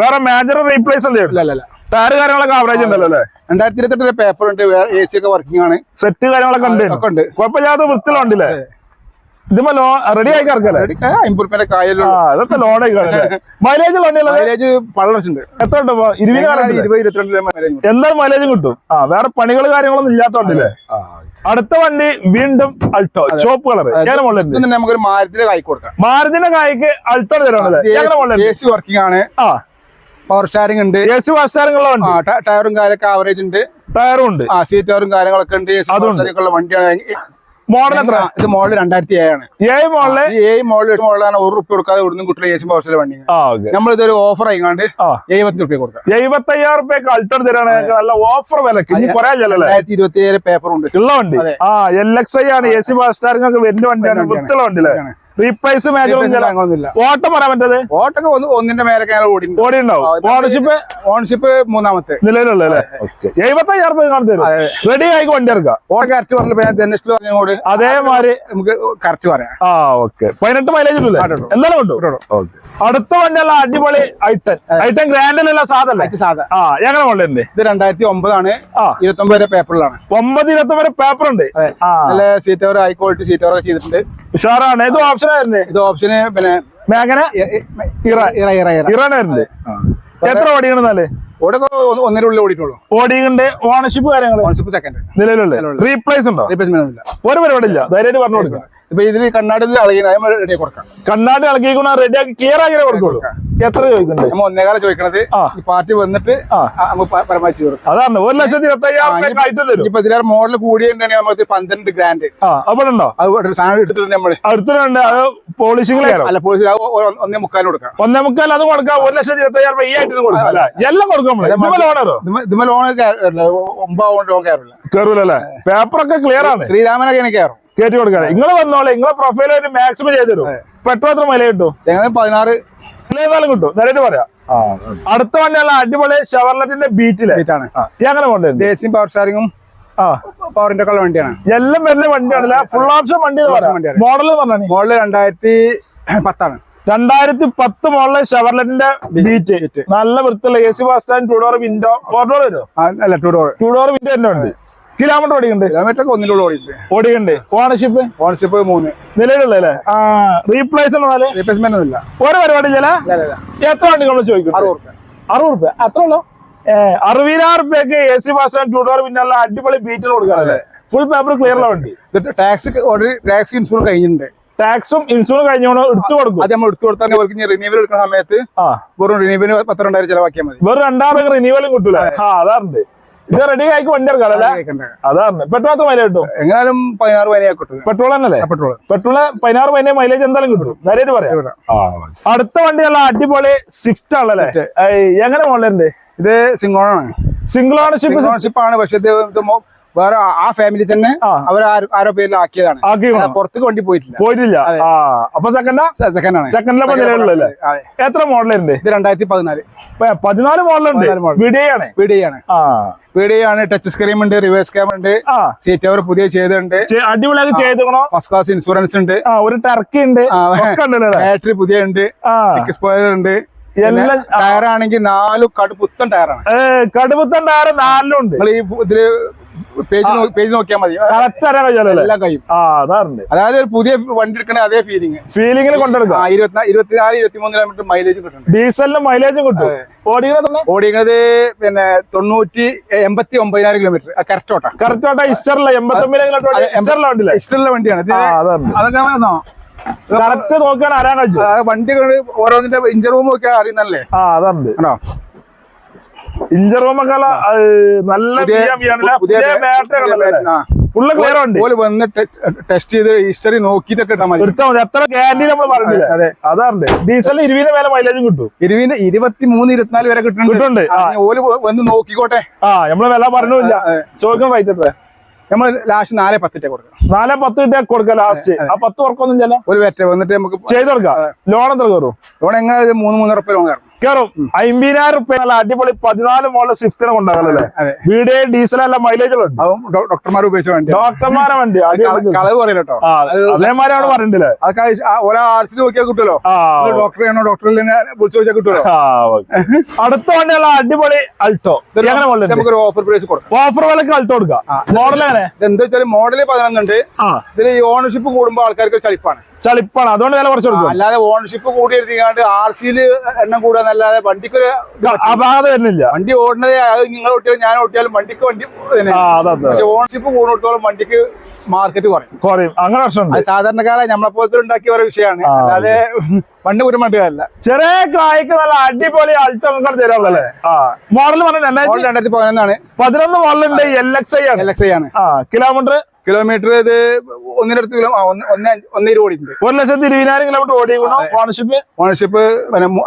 വേറെ മേജർ റീപ്ലേസ് അല്ലേ? ടയർ കാര്യങ്ങളൊക്കെ ആവറേജ് ഉണ്ടല്ലോ അല്ലേ? രണ്ടായിരത്തി ഇരുപത്തെട്ടിലെ പേപ്പർ ഉണ്ട്. വേറെ എ സി ഒക്കെ വർക്കിംഗ് ആണ്. സെറ്റ് കാര്യങ്ങളൊക്കെ ഉണ്ട്. കുഴപ്പമില്ലാതെ വൃത്തിലുണ്ടല്ലേ ഇതിപ്പോ റെഡി ആയി കിടക്കല്ലേ? അമ്പത് അതൊക്കെ ലോൺ മൈലേജ് മൈലേജ് എത്ര ഉണ്ട്? ഇരുപത് എന്തായാലും മൈലേജും കിട്ടും. ആ വേറെ പണികൾ കാര്യങ്ങളൊന്നും ഇല്ലാത്തോണ്ടല്ലേ അടുത്ത വണ്ടി വീണ്ടും അൾട്ടോ ചോപ്പ് കളർ നമുക്കൊരു കൊടുക്കാം. മാരുതിന്റെ കായ്ക്ക് അൾട്ടോ തരാണല്ലേ വർക്കിംഗ് ആണ്. ആ. പവർ സ്റ്റാറിംഗ് ഉണ്ട്. എ സി വാസ്റ്റാരങ്ങളുള്ള ആ, വണ്ടി ടയറും കാര്യമൊക്കെ ആവറേജ് ഉണ്ട്. ടയറും ഉണ്ട്. ആ സീറ്റ് ടയറും കാര്യങ്ങളൊക്കെ ഉണ്ട്. വണ്ടിയാണ്. മോഡൽ എത്ര? ഇത് മോഡൽ രണ്ടായിരത്തി ഏഴാണ് ഏഴ് മോഡൽ? ഏഴ് മോഡൽ എട്ട് മോഡലാണ് ഒരു റുപ്യ കൊടുക്കാതെ ഒന്നും കുട്ടികൾ എ പവർസിലെ വണ്ടി നമ്മളിതൊരു ഓഫർ ആയിക്കാണ്ട് എഴുപത്തി റുപ്യ കൊടുക്കാം. എഴുപത്തയ്യായിരം റുപ്യക്ക് അൾട്ടോ തരാണ്. നല്ല ഓഫർ വിലക്ക്. ഇനി കുറെ ചെല്ലല്ലേ രണ്ടായിരത്തി ഇരുപത്തി ഏഴ് പേപ്പർ ഉണ്ട്. ഉള്ള വണ്ടി. ആ എൽ എക്സ് ഐ ആണ്. ഫാസ്റ്റാറിംഗ് ഒക്കെ വരുന്ന വണ്ടിയാണ്. വൃത്തിയുള്ള വണ്ടി അല്ലേ വണ്ടിയാണ്. റീപ്രൈസ് മേജറും ചില അങ്ങനൊന്നുമില്ല ഓട്ടം പറയാൻ പറ്റത്? ഓട്ടൊക്കെ ഒന്ന് ഒന്നിന്റെ മേലൊക്കെ ഓടി ഉണ്ടാവും ഓണർഷിപ്പ് ഓണർഷിപ്പ് മൂന്നാമത്തെ. നിലവിലുള്ള അല്ലേ എഴുപത്തയ്യായിരം രൂപ കാണു തരും. അതെ. റെഡി ആയി വണ്ടി ഇറക്കാം ഓടെ കറക്റ്റ് പറഞ്ഞപ്പോ ഞാൻ ജനലിസ്റ്റ് അതേമാതിരി നമുക്ക് കറക്റ്റ് പറയാം. ആ ഓക്കെ പതിനെട്ട് മൈലേജ്. എന്തായാലും ഓക്കെ അടുത്ത വണ്ടിയല്ല അടിപൊളി ഐട്ടൻ ഐട്ടൻ ഗ്രാൻഡിലുള്ള സാധനം സാധനം സാധാ ആ ഞങ്ങളെ കൊണ്ടുണ്ട് ഇത് രണ്ടായിരത്തി ഒമ്പതാണ് ഇരുപത്തൊമ്പത് വരെ പേപ്പറിലാണ് ഒമ്പത് ഇരുപത്തി വരെ പേപ്പർ ഉണ്ട്. നല്ല seat over high quality seat over ചെയ്തിട്ടുണ്ട്. ഉഷാറാണ്. ഇത് ഓപ്ഷൻ ആയിരുന്നു? ഇത് ഓപ്ഷന് പിന്നെ മേഘന? ഇറ ഇറ ഇറ ഇറ. ഇറാൻ എത്ര ഓടിക്കണെന്നാൽ ഓടൊക്കെ ഒന്ന് ഒന്നര ഉള്ളിൽ ഓടിയിട്ടുള്ളൂ. ഓടിയുണ്ട് ഓണർഷിപ്പ് കാര്യങ്ങൾ? ഓണർഷിപ്പ് സെക്കൻഡ് നിലവിലുള്ള റീപ്ലേസ് ഉണ്ടോ? റീപ്ലേസ്മെന്റ് ഒന്നുമില്ല. ഒരു പരിപാടി ഇല്ല ധൈര്യമായിട്ട് പറഞ്ഞു കൊടുക്കാം. ഇപ്പൊ ഇതിൽ കണ്ണാടി റെഡി കൊടുക്കാം. കണ്ണാടി ഇളക്കിക്കൊണ്ട് റെഡി ആക്കി ക്ലിയർ ആക്കി കൊടുക്കുള്ളൂ. എത്ര ചോദിക്കണ്ടേ? നമ്മൾ ഒന്നേകാലം ചോദിക്കണത്. പാർട്ടി വന്നിട്ട് പരമാവധി അതാണ്. ഒരു ലക്ഷത്തി ഇരുപത്തയ്യായിരം ഇപ്പൊ ഇതിലേറെ മോഡൽ കൂടിയുണ്ടെങ്കിൽ പന്ത്രണ്ട് ഗ്രാൻഡ് അവിടെ ഉണ്ടോ? അത് സാധനം എടുത്തിട്ടുണ്ട് നമ്മൾ. അത് പോളിഷിംഗ് അല്ല പോലീസ് ഒന്നേ മുക്കാലും കൊടുക്കാം. ഒന്നേ മുക്കാൽ അത് കൊടുക്കാം. ഒരു ലക്ഷത്തി ഇരുപത്തയ്യായിരം ഈ കൊടുക്കാം. എല്ലാം കൊടുക്കാം ഇതുമ്മ ലോൺ ഒമ്പത് ലോൺ കയറില്ല. കയറൂലല്ലേ? പേപ്പറൊക്കെ ക്ലിയർ ആണ്. ശ്രീരാമനൊക്കെ കയറും. കയറ്റി കൊടുക്കാം നിങ്ങൾ വന്നോളെ. നിങ്ങളെ പ്രൊഫൈൽ മാക്സിമം ചെയ്തു തരും. പെട്രോൾ എത്ര മൈലേജ് കിട്ടും? പതിനാറ് ഏതായാലും കിട്ടും നേരിട്ട് പറയാം. അടുത്ത വണ്ടിയുള്ള അടിപൊളി ഷവർലറ്റിന്റെ ബീറ്റിലെ. അങ്ങനെ ദേശീയ പവർ സ്റ്റാറിങ്ങും പവറിന്റെ ഒക്കെ വണ്ടിയാണ്. എല്ലാം വരുന്ന വണ്ടിയാണല്ല? ഫുൾ ഓപ്ഷൻ വണ്ടി മോഡൽ പറഞ്ഞു മോഡൽ രണ്ടായിരത്തി പത്താണ്. രണ്ടായിരത്തി പത്ത് മോഡൽ ഷവർലറ്റിന്റെ ബീറ്റ്. നല്ല വൃത്തിയുള്ള A C bus stand two door window four door വരുമോ അല്ല two door two door window തന്നെ ഉണ്ട് കിലോമീറ്റർ ഓടിയുണ്ട് കിലോമീറ്റർ ഒന്നിലുള്ള ഓടിയിട്ടുണ്ട്. ഓടിയുണ്ട് ഓണർഷിപ്പ്? ഓണർഷിപ്പ് മൂന്ന്. നിലവിലുള്ളല്ലേ ആ റീപ്ലേസ് റീപ്ലേസ്മെന്റ് ഒന്നുമില്ല. ഓരോ പരിപാടി ഇല്ല. എത്ര വണ്ടി നമ്മൾ ചോദിക്കും? അറുപത് റുപ്യ അറുപത് റുപ്യ അത്ര ഉള്ളൂ? അറുപതിനായിരം റുപ്യക്ക് A C fast two door പിന്നെ അടിപൊളി ബീറ്റിൽ കൊടുക്കാറല്ലേ ഫുൾ പേപ്പർ ക്ലിയർ ഉള്ള വണ്ടി. ടാക്സ് ടാക്സ് ഇൻഷുറൻസ് കഴിഞ്ഞിട്ടുണ്ട്. ടാക്സും ഇൻഷുറൻസ് കഴിഞ്ഞോണ്ട് എടുത്തു കൊടുക്കും. അത് നമ്മൾ എടുത്തു കൊടുത്താൽ അവർക്ക് റിന്യൂവൽ എടുക്കുന്ന സമയത്ത് വെറും റിന്യൂവലിന് പത്ത് രണ്ടായിരം ചിലവാക്കിയാൽ മതി. വെറും രണ്ടാമത് റിന്യൂവലും കിട്ടൂല? ആ അതാറുണ്ട് ഇത് റെഡി ആയിക്ക് വണ്ടി. അതാണ്. പെട്രോൾ എത്ര മൈലേജ് കിട്ടും? എങ്ങനാലും പതിനാറ് പതിനേഴ് കിട്ടും. പെട്രോൾ തന്നെയല്ലേ? പെട്രോൾ പെട്രോൾ പതിനാറ് പതിനേഴ് മൈലേജ് എന്തായാലും കിട്ടും. നേരിട്ട് പറയാം. അടുത്ത വണ്ടി വണ്ടിയുള്ള അടിപൊളി സ്വിഫ്റ്റ് ആണല്ലേ? എങ്ങനെ മോഡലുണ്ട് ഇത് സിംഗോണാണ് സിംഗിൾ ഓണർഷിപ്പ് ഓണർഷിപ്പ് ആണ്. പക്ഷെ വേറെ ആ- ഫാമിലി തന്നെ. അവർ ആരോ പേരിൽ ആക്കിയതാണ്. ആക്കി പുറത്തേക്ക് വണ്ടി പോയിട്ടില്ല. പോയിട്ടില്ല. അപ്പൊ സെക്കൻഡാ സെക്കൻഡ് ആണ്. സെക്കൻഡിലെ എത്ര മോഡലുണ്ട്? ഇത് രണ്ടായിരത്തി പതിനാല് പതിനാല് മോഡലുണ്ട്. വിഡിയാണ് വി ഡി ആണ് ആ. വി ടച്ച് സ്ക്രീൻ ഉണ്ട് റിവേഴ്സ് ക്യാമറ ഉണ്ട്. സീറ്റ് അവർ പുതിയ ചെയ്തിട്ടുണ്ട് അടിപൊളിയായി ചെയ്തോണോ ഫസ്റ്റ് ക്ലാസ് ഇൻഷുറൻസ് ഉണ്ട്. ഒരു ടർക്കി ഉണ്ട്. ബാറ്ററി പുതിയ ഉണ്ട്. ആ. സ്പോയിലർ ഉണ്ട്. എല്ലാം ടയർ ആണെങ്കിൽ നാല് കടു പുത്തൻ ടയറാണ് കടുപ്പുത്തൻ ടയർ നാലിലും ഉണ്ട് ഈ ഇതിൽ പേജ് പേജ് നോക്കിയാൽ മതി. കറക്റ്റ് അറിയാൻ കഴിയാലല്ലേ എല്ലാം കഴിയും. ആ അതാറുണ്ട് അതായത് ഒരു പുതിയ വണ്ടി എടുക്കണ അതേ ഫീലിംഗ് ഫീലിംഗിൽ കൊണ്ടെടുക്കാം. ഇരുപത്തിനാല് ഇരുപത്തിനാല് ഇരുപത്തിമൂന്ന് കിലോമീറ്റർ മൈലേജ് കിട്ടും ഡീസലിന് മൈലേജും കിട്ടും. ഓടിക്കണത് പിന്നെ തൊണ്ണൂറ്റി എൺപത്തി ഒമ്പതിനായിരം കിലോമീറ്റർ കറക്റ്റ് ഓട്ടാ. കറക്റ്റ് ആയിട്ട് ഇസ്റ്ററില്ല എൺപത്തൊമ്പത് അതെ, എൺപ- ഇസ്റ്ററില വണ്ടിയാണ്. അതൊക്കെ കറക്റ്റ് നോക്കാൻ ആരാ വണ്ടികൾ ഓരോന്നിന്റെ ഇഞ്ചർ റൂം ഒക്കെ അറിയുന്നല്ലേ ആ അതാണ് ആണോ ഇഞ്ചർ റൂമൊക്കെ നല്ല പുതിയ ഫുള്ള് ക്ലിയർ ഉണ്ട്. ഓൽ വന്ന് ടെസ്റ്റ് ചെയ്ത് ഹിസ്റ്ററി നോക്കിയിട്ടൊക്കെ എടുത്താൽ മതി. എത്ര ഗ്യാരണ്ടി നമ്മൾ പറഞ്ഞില്ലേ? അതെ അതാറുണ്ട് ഡീസലിന് ഇരുപതിന് മേലെ മൈലേജും കിട്ടും. ഇരുപതിന് ഇരുപത്തി മൂന്ന് ഇരുപത്തിനാല് വരെ കിട്ടുന്നുണ്ട്. ഓൽ വന്ന് നോക്കിക്കോട്ടെ. ആ നമ്മൾ വില പറഞ്ഞില്ല. ചോദിക്കണം റേറ്റ് എത്ര നമ്മൾ ലാസ്റ്റ് നാല് പത്തിട്ടേ കൊടുക്കാം നാല് പത്ത് കിട്ടിയാ കൊടുക്കാം ലാസ്റ്റ് ആ പത്ത് വർക്കൊന്നും ചെല്ലാം ഒരു വെറ്റ വന്നിട്ട് നമുക്ക് ചെയ്തെടുക്കാം ലോൺ എത്ര കയറും? ലോൺ എങ്ങനെ മൂന്ന് മൂന്നര ഉറുപ്പ ലോൺ കയറും. കയറും അമ്പതിനായിരം റുപ്യ നല്ല അടിപൊളി പതിനാല് മോളിൽ സ്വിഫ്റ്റിനെ കൊണ്ടാകല്ലേ വീടേ ഡീസൽ അല്ല ഡോ- ഡോക്ടർമാർ ഉപയോഗിച്ച വണ്ടി ഡോക്ടർമാരെ വണ്ടി കളവ് അതൊക്കെ ആ- ഓരോ ആർസിൽ നോക്കിയാൽ കിട്ടുമല്ലോ. ആ. ആണോ ഡോക്ടറിൽ വിളിച്ചു ചോദിച്ചാൽ കിട്ടുമല്ലോ. അടുത്ത വണ്ടിയുള്ള അടിപൊളി അൾട്ടോ മോഡൽ നമുക്കൊരു ഓഫർ പ്രൈസ് കൊടുക്കാം. ഓഫർ വിലക്ക് അൾട്ടോ കൊടുക്കാം. മോഡൽ ഇതെന്താ വെച്ചാൽ മോഡൽ പതിനൊന്നുണ്ട്. ഇതിൽ ഈ ഓണർഷിപ്പ് കൂടുമ്പോൾ ആൾക്കാർക്ക് ചളിപ്പാണ്. ചളിപ്പാണ്. അതുകൊണ്ട് വില കുറച്ച് കൊടുക്കും. അല്ലാതെ ഓണർഷിപ്പ് കൂടി എടുത്തിക്കാണ്ട് ആർ സിയിൽ എണ്ണം കൂടാന്നല്ലാതെ വണ്ടിക്കൊരു ഒരു. അപാകത വരുന്നില്ല. വണ്ടി ഓടുന്നത് അത് നിങ്ങൾ ഓട്ടിയാലും ഞാൻ ഓട്ടിയാലും വണ്ടിക്ക് വണ്ടി പക്ഷെ ഓണർഷിപ്പ് കൂടുന്നിടത്തോളം വണ്ടിക്ക് മാർക്കറ്റ് കുറയും. കുറയും. അങ്ങനെ അത് സാധാരണക്കാരെ നമ്മളെ പോലത്തെ ഉണ്ടാക്കിയ ഒരു വിഷയമാണ്. അല്ലാതെ പണ്ട് പറ്റുകയല്ല ചെറിയ കായ്ക്ക് നല്ല അടിപൊളി അൾട്ടോ നമുക്ക് തരാമല്ലേ മോഡൽ പറഞ്ഞു രണ്ടായിരത്തി പതിനൊന്നാണ്. പതിനൊന്ന് മോഡലുണ്ട് എൽ എക്സ് ഐ ആണ്. എൽ എക്സ് ഐ ആണ്. കിലോമീറ്റർ കിലോമീറ്റർ ഇത് ഒന്നിനടുത്ത് കിലോ ഒന്ന് ഇരുപത് ഓടിയിട്ടുണ്ട്. ഒരു ലക്ഷത്തി ഇരുപതിനായിരം കിലോമീറ്റർ ഓടിക്കണോ ഓണർഷിപ്പ് ഓണർഷിപ്പ്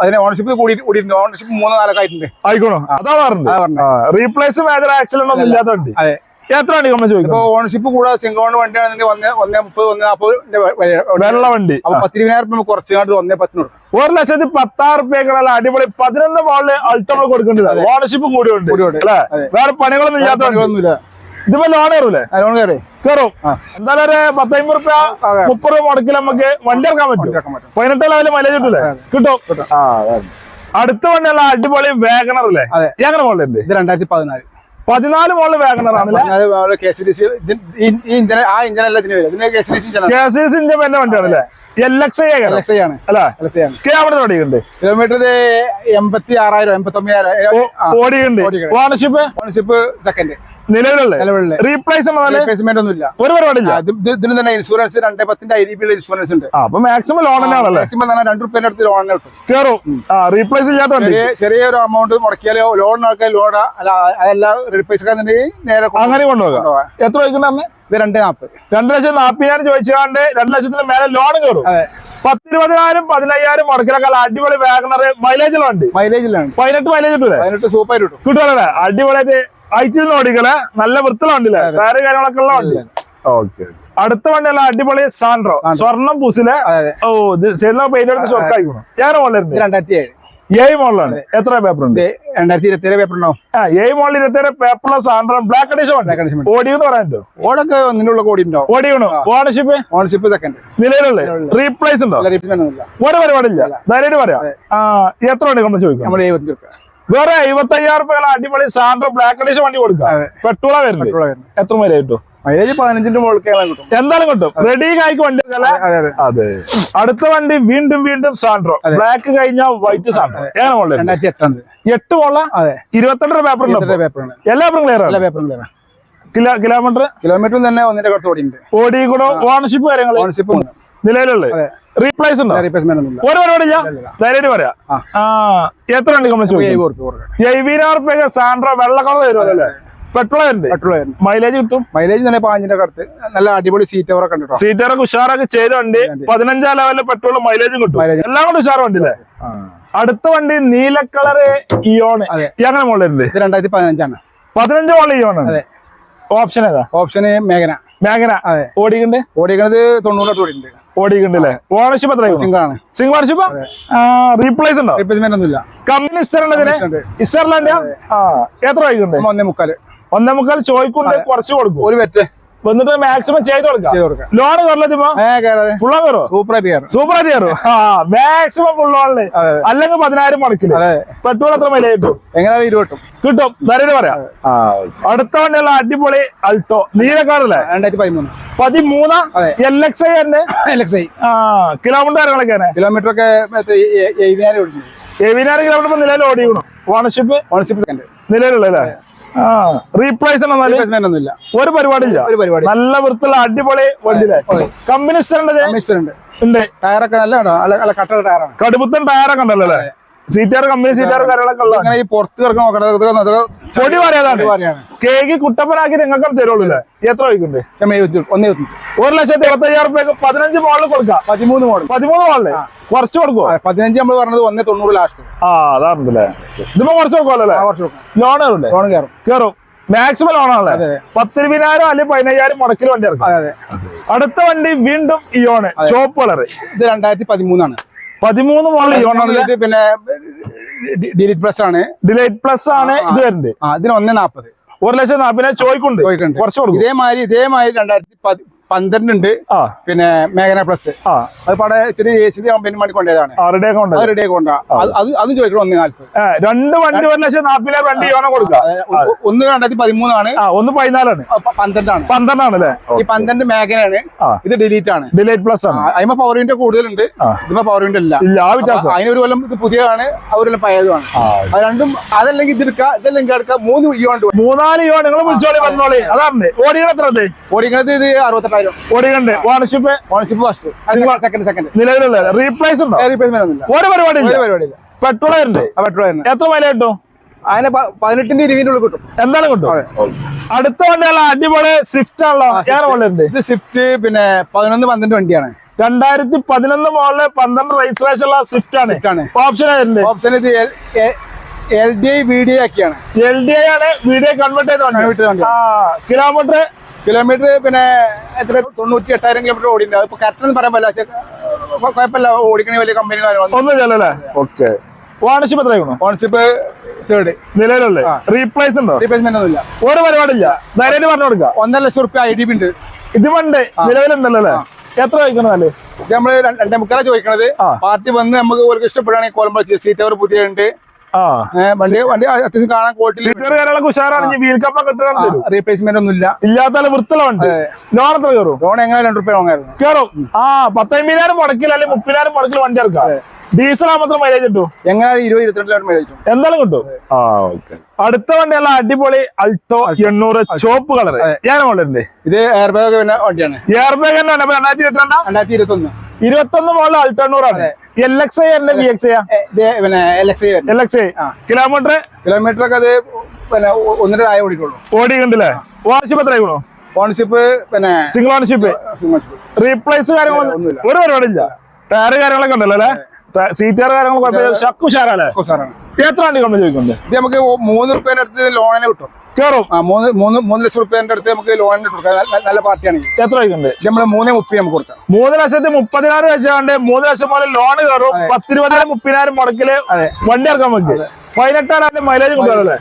അതിന് ഓണർഷിപ്പ് കൂടി കൂടിയിട്ടുണ്ട്. ഓണർഷിപ്പ് മൂന്നോ നാലൊക്കെ ആയിട്ടുണ്ട്. ആയിക്കോണോ? അതാ പറഞ്ഞത്. റീപ്ലേസ് മേജർ ആക്സിഡന്റ് ഒന്നും ഇല്ലാത്ത വണ്ടി. അതെ. എത്ര വണ്ടി നമ്മൾ ചോദിക്കും ഓണർഷിപ്പ് കൂടാതെ സിംഗോൺ വണ്ടിയാണെങ്കിൽ ഒന്ന് ഒന്നേ മുപ്പത് ഒന്ന് നാൽപ്പത് വെള്ള വണ്ടി. അപ്പൊ പത്തിരുപതിനായിരം രൂപ കുറച്ച് കണ്ട് ഒന്നേ പത്തിന് കൊടുക്കും. ഒരു ലക്ഷത്തി പത്താറ് റുപ്യകളല്ല അടിപൊളി പതിനൊന്ന് മോളിൽ അൾട്ടോ കൊടുക്കേണ്ടത് ഓണർഷിപ്പ് കൂടിയുണ്ട്. വേറെ പണികളൊന്നും ഇല്ലാത്ത വണ്ടി. ഒന്നുമില്ല ഇതിപ്പോ ലോൺ കയറൂലേ? ലോൺ കയറി. കയറും. എന്തായാലും ഒരു പത്തമ്പത് റുപ്യ. മുപ്പത് രൂപ മുടക്കിൽ നമുക്ക് വണ്ടി ഇറക്കാൻ പറ്റും. പതിനെട്ട് ലെവൽ മൈലേജ് കിട്ടൂലേ? കിട്ടും. അടുത്ത വണ്ടിയുള്ള അടിപൊളി വേഗണർ അല്ലേ. എങ്ങനെ മോഡലുണ്ട് ഇത് രണ്ടായിരത്തി പതിനാല്. പതിനാല് മോളിൽ വേഗണർ ആണല്ലേ കെ ഡി സി ആ വരും കെ ഡി സി എന്റെ വണ്ടിയാണല്ലേ അല്ലേ? കിലോമീറ്റർ എൺപത്തി ആറായിരം എൺപത്തി ഒമ്പതിനായിരം ഓടിയുണ്ട് ഓടിയുണ്ട്. ഓണർഷിപ്പ് ഓണർഷിപ്പ് സെക്കൻഡ് നിലവിലുള്ള നിലവിലുള്ള റീപ്ലേസ് ഉള്ളതല്ലേ റീപ്ലേസ്മെന്റ് ഒന്നും ഇല്ല ഒരു പരിപാടിയില്ല? ഇതിന് തന്നെ ഇൻഷുറൻസ് രണ്ടേ പത്തിന്റെ ഐ ഡി ബി ഇൻഷുറൻസ് ഉണ്ട്. അപ്പൊ മാക്സിമം ലോൺ തന്നെയാണല്ലേ മാക്സിമം തന്നെ രണ്ട് റുപ്യന്റെ അടുത്ത് ലോൺ കിട്ടും. റീപ്ലേസ് ചെയ്യാത്ത ചെറിയൊരു എമൗണ്ട് മുടക്കിയാലോ ലോൺ ആൾക്കാർ ലോൺ അല്ല അതല്ല റീപ്ലേസ് നേരെ അങ്ങനെ കൊണ്ടുപോകാം. എത്ര വയ്ക്കണ്ടെന്ന് ഇത് രണ്ട് നാൽപ്പത് രണ്ടു ലക്ഷം നാപ്പതിനായിരം ചോദിച്ചാണ്ട് രണ്ടു ലക്ഷത്തിന് മേലെ ലോൺ കയറും പത്തിരുപതിനായിരം പതിനയ്യായിരം മുടക്കിലൊക്കെ അടിപൊളി വാഗണർ മൈലേജിലുണ്ട് മൈലേജിലാണ് പതിനെട്ട് മൈലേജ് കിട്ടൂലേ? പതിനെട്ട് സൂപ്പർ കിട്ടും. കിട്ടുമല്ലേ അടിപൊളിയായിട്ട് ഐറ്റിൽ ഓടിക്കലേ നല്ല വൃത്തിയുള്ള വണ്ടിയില്ലേ വേറെ കാര്യങ്ങളൊക്കെ ഉള്ള വണ്ടി ഓക്കെ അടുത്ത വണ്ടിയല്ല അടിപൊളി സാൻഡ്രോ. സ്വർണം പൂസിലെ. ഓ ഇത് സൈഡിലൊക്കെ പേര് എടുത്ത് ഷോക്കായിക്കണം ഞാൻ രണ്ടായിരത്തി ഏഴ് ഏഴ് മോളിലാണ് എത്ര പേപ്പർ ഉണ്ട്? രണ്ടായിരത്തി ഇരുപത്തി ഏഴ് പേപ്പർ ഉണ്ടോ ആ ഏഴ് മോളിൽ ഇരുപത്തി ഏഴ് പേപ്പറുള്ള സാൻഡ്രോ. ബ്ലാക്ക് അഡീഷൻ ഓടിയെന്ന് പറയാനുണ്ടോ? ഓടൊക്കെ ഒന്നിനുള്ള ഉണ്ടോ? ഉണ്ടാവും ഉണ്ടോ ഓണർഷിപ്പ് ഓണർഷിപ്പ് സെക്കൻഡ് നിലവിലുള്ള റീപ്ലേസ് ഉണ്ടോ? അല്ല ഒരു പരിപാടിയില്ല. ധൈര്യം പറയാം. ആ എത്ര വണ്ടി നമ്മൾ ചോദിക്കാം? നമ്മൾ എഴുപത്തി രൂപ വേറെ എഴുപത്തയ്യായിരം രൂപ അടിപൊളി സാൻഡ്രോ ബ്ലാക്ക് അഡീഷൻ വണ്ടി കൊടുക്കാം. പെട്രോളാ വരുന്നത്? എത്ര മൈലേജ് കിട്ടും? മൈലേജ് പതിനഞ്ചിന്റെ മുകളിൽ കേരളം കിട്ടും. എന്തായാലും കിട്ടും. റെഡി കായ്ക്ക് വണ്ടി അതെ അടുത്ത വണ്ടി വീണ്ടും വീണ്ടും സാൻഡ്രോ ബ്ലാക്ക് കഴിഞ്ഞാൽ വൈറ്റ് സാൻഡ്രോ എങ്ങനെ മോളിൽ രണ്ടായിരത്തി എട്ടാണ് എട്ട് മോള അതെ. ഇരുപത്തെട്ടര പേപ്പർ എല്ലാ പേപ്പറും ക്ലിയർ എല്ലാ പേപ്പറും ക്ലിയർ കിലോ കിലോമീറ്റർ കിലോമീറ്ററും തന്നെ ഒന്നിന്റെ കുറച്ച് ഓടിയുണ്ട് ഓടി കൂടെ ഓണർഷിപ്പ് കാര്യങ്ങൾ ഓണർഷിപ്പ് നിലവിലുള്ളത്? റീപ്ലേസ് ഉണ്ടോ? ഒരു പരിപാടിയില്ല ഇല്ല. ധൈര്യം പറയാം. എത്ര വണ്ടി കൊടുക്കണം. എഴുപതിനായിരം റുപ്യ സാൻഡ്രോ വെള്ള കളർ വരുമല്ലേ പെട്രോൾ വരുന്നുണ്ട് മൈലേജ് കിട്ടും? മൈലേജ് തന്നെ പാഞ്ചിന്റെ അടുത്ത്. നല്ല അടിപൊളി സീറ്റ് അവരൊക്കെ കണ്ടിട്ടോ സീറ്റ് സീറ്ററൊക്കെ ഉഷാറൊക്കെ ചെയ്ത വണ്ടി. പതിനഞ്ചാം ലെവലിൽ പെട്രോൾ മൈലേജും കിട്ടും. എല്ലാം കൊണ്ട് ഉഷാർ വണ്ടിയില്ലേ അടുത്ത വണ്ടി നീല കളറ് ഇയോൺ. അങ്ങനെ മോളിലുണ്ട് രണ്ടായിരത്തി പതിനഞ്ചാണ്. പതിനഞ്ച് മോളിൽ അതെ. ഓപ്ഷൻ ഏതാ? ഓപ്ഷന് മേഘന. മേഘന. അതെ. ഓടിക്കണ്ട്? ഓടിക്കണത് തൊണ്ണൂറ് ഓടിയുണ്ട് ഓടിക്കണ്ട് അല്ലേ ഓണർഷിപ്പ് എത്ര സിംഗിളാണ് സിംഗിൾ ഓണർഷിപ്പ് റീപ്ലേസ് ഉണ്ടോ? റീപ്ലേസ്മെന്റ് ഒന്നുമില്ല. കമ്പനി ഇസ്റ്ററിന്റെ ആ എത്ര നമ്മ ഒന്നേ മുക്കാൽ ഒന്നേ മുക്കാൽ ചോയ്ക്കൊണ്ട് കുറച്ച് കൊടുക്കും. ഒരു വെറ്റ് എന്നിട്ട് മാക്സിമം ചെയ്ത് കൊടുക്കാം ലോൺ കയറില്ല ഫുൾ കയറോ സൂപ്പറായിട്ട് കയറും സൂപ്പർ ആയിട്ട് കയറും ആ മാക്സിമം ഫുൾ ലോണിൽ അല്ലെങ്കിൽ പതിനായിരം മുടക്കിൽ പെട്രോൾ എത്ര വില കിട്ടും എങ്ങനെ ഇരുപത് കിട്ടും ധൈര്യം പറയാം അടുത്ത വണ്ടിയുള്ള അടിപൊളി അൾട്ടോ നീലക്കാടല്ലേ രണ്ടായിരത്തി പതിമൂന്ന് പതിമൂന്ന്. എൽ എക്സ് ഐ തന്നെ എൽ എക്സ് ഐ ആ കിലോമീറ്റർ കാര്യങ്ങളൊക്കെ കിലോമീറ്റർ ഒക്കെ എഴുപതിനായിരം കിലോമീറ്റർ നിലവിൽ ഓടിക്കണം ഓണർഷിപ്പ് ഓണർഷിപ്പ് നിലവിലുള്ള റീപ്ലേസ്മെന്റ് ഒന്നുമില്ല. ഒരു പരിപാടി ഇല്ല ഒരു പരിപാടി. നല്ല വൃത്തിയുള്ള അടിപൊളി വണ്ടിയിലെ കമ്മ്യൂണിസ്റ്റർ ഉണ്ട്. ടയറൊക്കെ നല്ല കടുപ്പത്തൻ ടയറൊക്കെ ഉണ്ടല്ലോ അല്ലേ? സീറ്റാർ കമ്പനി സീറ്റാർ കാര്യങ്ങളൊക്കെ ഉള്ള അങ്ങനെ ഈ പുറത്ത് കിടക്കുന്ന പൊടി പറയാതാണ്. കേക്ക് കുട്ടപ്പനാക്കി നിങ്ങൾക്ക് തരുള്ളൂ അല്ലേ? എത്ര ഇരുപത്തി ഒരു ലക്ഷത്തി ഇരുപത്തയ്യായിരം അയ്യായിരം റുപ്യക്ക് പതിനഞ്ച് മോളിൽ കൊടുക്കാം. പതിമൂന്ന് മോഡൽ പതിമൂന്ന് മോളിൽ കുറച്ച് കൊടുക്കുവോ? പതിനഞ്ച് നമ്മൾ പറഞ്ഞത് ഒന്നേ തൊണ്ണൂറ് ലാസ്റ്റ് ആ അതാണല്ലേ. ഇതിപ്പോ കുറച്ച് കൊടുക്കുമല്ലോ കുറച്ച് ലോൺ കയറും ലോൺ കയറും. കയറും. മാക്സിമം ലോണാണല്ലേ പത്തിരുപതിനായിരം അല്ലെങ്കിൽ പതിനയ്യായിരം മുടക്കിൽ വണ്ടി ഇറക്കാം. അടുത്ത വണ്ടി വീണ്ടും ഇയോണ് ചോപ്പ് കളർ ഇത് രണ്ടായിരത്തി പതിമൂന്നാണ്. പതിമൂന്ന് മോഡൽ ആണ് പിന്നെ ഡിലൈറ്റ് പ്ലസ് ആണ്. ഡിലൈറ്റ് പ്ലസ് ആണ് ഇത് വരുന്നത് ആ ഇതിന് ഒന്നേ നാപ്പത്. ഒരു ലക്ഷം നാപ്പിനെ ചോയ്ക്കുണ്ട്. ചോദിക്കുന്നുണ്ട് കുറച്ച് കൊടുക്കും. ഇതേമാതിരി ഇതേമാതിരി രണ്ടായിരത്തി പന്ത്രണ്ട് ഉണ്ട് പിന്നെ മേഘന പ്ലസ് ആ. അത് പടെ ഇച്ചിരി എ സി കമ്പനി വേണ്ടി കൊണ്ടതാണ് ആ റെഡി ആക്കാൻ അത് റെഡി ആയി കൊണ്ടാ അത് അത് അതും ചോദിക്കണം ഒന്നേ നാല്പത്. രണ്ട് വണ്ടി ഒരു ലക്ഷം വണ്ടി ഇയോണം കൊടുക്കാം അത് ഒന്ന് രണ്ടായിരത്തി പതിമൂന്നാണ്. ഒന്ന് പതിനാലാണ്. പന്ത്രണ്ടാണ് പന്ത്രണ്ടാണ്. അല്ലേ ഈ പന്ത്രണ്ട് മേഘനയാണ്. ഇത് ഡിലീറ്റ് ആണ്. ഡിലീറ്റ് പ്ലസ് ആണ്. അതിമ പവർ വിൻഡോ കൂടുതലുണ്ട്. ഇതിപ്പോ പവർ വിൻഡോ ഇല്ല. ഇല്ല ഒരു കൊല്ലം ഇത് പുതിയതാണ് ഒരു കൊല്ലം പഴയതുമാണ്. ആ. അത് രണ്ടും അതല്ലെങ്കിൽ ഇത് എടുക്കുക ഇതല്ലെങ്കിൽ എടുക്കുക മൂന്ന് ഈ കൊണ്ട് മൂന്നാൽ ഇയോ നിങ്ങൾ വിളിച്ചോളി വന്നോളി. അതാണ് ഓടിക്കണത്ര ഓടിക്കണത് ഇത് അറുപത്തെട്ടായിരം ഓടികളുണ്ട് ownership ownership first second second replace ഉണ്ടോ? റീപ്ലേസ്മെന്റ് ഒന്നുമില്ല ഒരു പരിപാടി പരിപാടി പെട്രോൾ ഉണ്ട് പെട്രോൾ എത്ര കിട്ടും? അതിനെ പതിനെട്ടിന്റെ എന്താണ് കിട്ടും. അടുത്ത വണ്ടിയുള്ള അടിപൊളി സ്വിഫ്റ്റ് ആണല്ലോ. ഇത് സ്വിഫ്റ്റ് പിന്നെ പതിനൊന്ന് പന്ത്രണ്ട് വണ്ടിയാണ്. രണ്ടായിരത്തി പതിനൊന്ന് മോളിൽ പന്ത്രണ്ട് രജിസ്ട്രേഷൻ ഉള്ള സ്വിഫ്റ്റ് ആണ്. ഓപ്ഷൻ ഓപ്ഷൻ ഇത് L D I V D I ഒക്കെയാണ്. എൽ ഡി ഐ ആണ്. വീഡിയോ കൺവേർട്ട് ഐ കൺവേർട്ട് ചെയ്ത കിലോമീറ്റർ കിലോമീറ്റർ പിന്നെ എത്ര? തൊണ്ണൂറ്റി എട്ടായിരം കിലോമീറ്റർ ഓടിയിട്ടുണ്ട്. അതിപ്പോ കറക്റ്റ് എന്ന് പറയാൻ പറ്റില്ല. പക്ഷേ കുഴപ്പമില്ല. ഓടിക്കണ വലിയ കമ്പനി ഒന്നുമില്ലല്ലേ ഓക്കെ. ഓണർഷിപ്പ് എത്രയാണോ ഓണർഷിപ്പ് തേർഡ് നിലവിലല്ലേ റീപ്ലേസ് ഉണ്ടോ? റീപ്ലേസ്മെന്റ് ഒന്നുമില്ല. ഒരു പരിപാടി ഇല്ല ധൈര്യം പറഞ്ഞു കൊടുക്കുക ഒന്നര ലക്ഷം റുപ്യ ഐ ഡി ഉണ്ട്. ഇത് പണ്ട് നിലവിലുണ്ടല്ലോ അല്ലേ? എത്ര ഇത് നമ്മൾ രണ്ടേ മുക്കാലാണ് ചോദിക്കണത്. പാർട്ടി വന്ന് നമുക്ക് ഇഷ്ടപ്പെടുകയാണെങ്കിൽ കോലമ്പ സീറ്റ് അവർ പുതിയ ഉണ്ട്. വണ്ടി വണ്ടി അത്യാവശ്യം കാണാൻ ക്വാളിറ്റി വീൽ കപ്പ കിട്ടണം തരും. റീപ്ലേസ്മെന്റ് ഒന്നും ഇല്ല. ഇല്ലാത്ത വൃത്തിയുള്ള വണ്ടി. ലോൺ എത്ര കയറും? ലോൺ എങ്ങനെ രണ്ട് റുപ്യ വാങ്ങായിരുന്നു കേറും ആ പത്തമ്പതിനായിരം മുടക്കിൽ അല്ലെങ്കിൽ മുപ്പതിനായിരം മുടക്കിൽ വണ്ടി ഇറക്കാം ഡീസൽ മാത്രം മൈലേജ് കിട്ടും? എങ്ങനെ ഇരുപത് മൈലേജ് കിട്ടും. എന്തായാലും കിട്ടും. ആ ഓക്കെ. അടുത്ത വണ്ടിയുള്ള അടിപൊളി അൾട്ടോ എണ്ണൂറ് ചോപ്പ് കളർ ഞാൻ മോഡലുണ്ട് ഇത് എയർ ബാഗ് വണ്ടിയാണ്. എയർ ബാഗ് തന്നെ രണ്ടായിരത്തി ഇരുപത്തിരണ്ടാം? രണ്ടായിരത്തി ഇരുപത്തി ഒന്ന് ഇരുപത്തൊന്ന് മോഡൽ അൾട്ടോ എണ്ണൂറാണ്. എൽ എക്സ് ഐ എന്നെ ബി എക്സ് ഐ പിന്നെ L X I L X I ആ. കിലോമീറ്റർ കിലോമീറ്റർ ഒക്കെ അത് പിന്നെ ഒ- ഒന്നര താഴെ ഓടിക്കുള്ളൂ. ഓടിക്കണ്ടല്ലേ? വാർഷിപ്പ് എത്ര ആയിക്കണോ ഓണർഷിപ്പ് പിന്നെ സിംഗിൾ ഓണർഷിപ്പ് റീപ്ലേസ് കാര്യങ്ങളൊന്നും. ഒരു പരിപാടിയില്ല. ടയർ കാര്യങ്ങളൊക്കെ ഉണ്ടല്ലോ അല്ലേ? സീറ്റാറ് കാര്യങ്ങൾ കുഴപ്പമില്ല. ഷക്കു എത്ര വണ്ടി കൊണ്ട് ചോദിക്കുന്നുണ്ട്? ഇത് നമുക്ക് മൂന്ന് റുപ്യേന്റെ അടുത്ത് ലോണിന് കിട്ടും. കേറും? ആ മൂന്ന് മൂന്ന് മൂന്ന് ലക്ഷം റുപ്യേന്റെ അടുത്ത് നമുക്ക് ലോണിന് കൊടുക്കാം നല്ല- പാർട്ടിയാണ് എത്ര ചോദിക്കുന്നുണ്ട്? ഇത് നമ്മൾ മൂന്നേ മുപ്പത് നമുക്ക് കൊടുക്കാം. മൂന്ന് ലക്ഷത്തി മുപ്പതിനായിരം വെച്ചാണ്ട് മൂന്ന് ലക്ഷം പോലെ ലോൺ കയറും പത്തിരുപതിനായിരം മുപ്പതിനായിരം മുടക്കിൽ വണ്ടി ഇറക്കാൻ പറ്റും പതിനെട്ടായിരം മൈലേജ് കിട്ടുമല്ലേ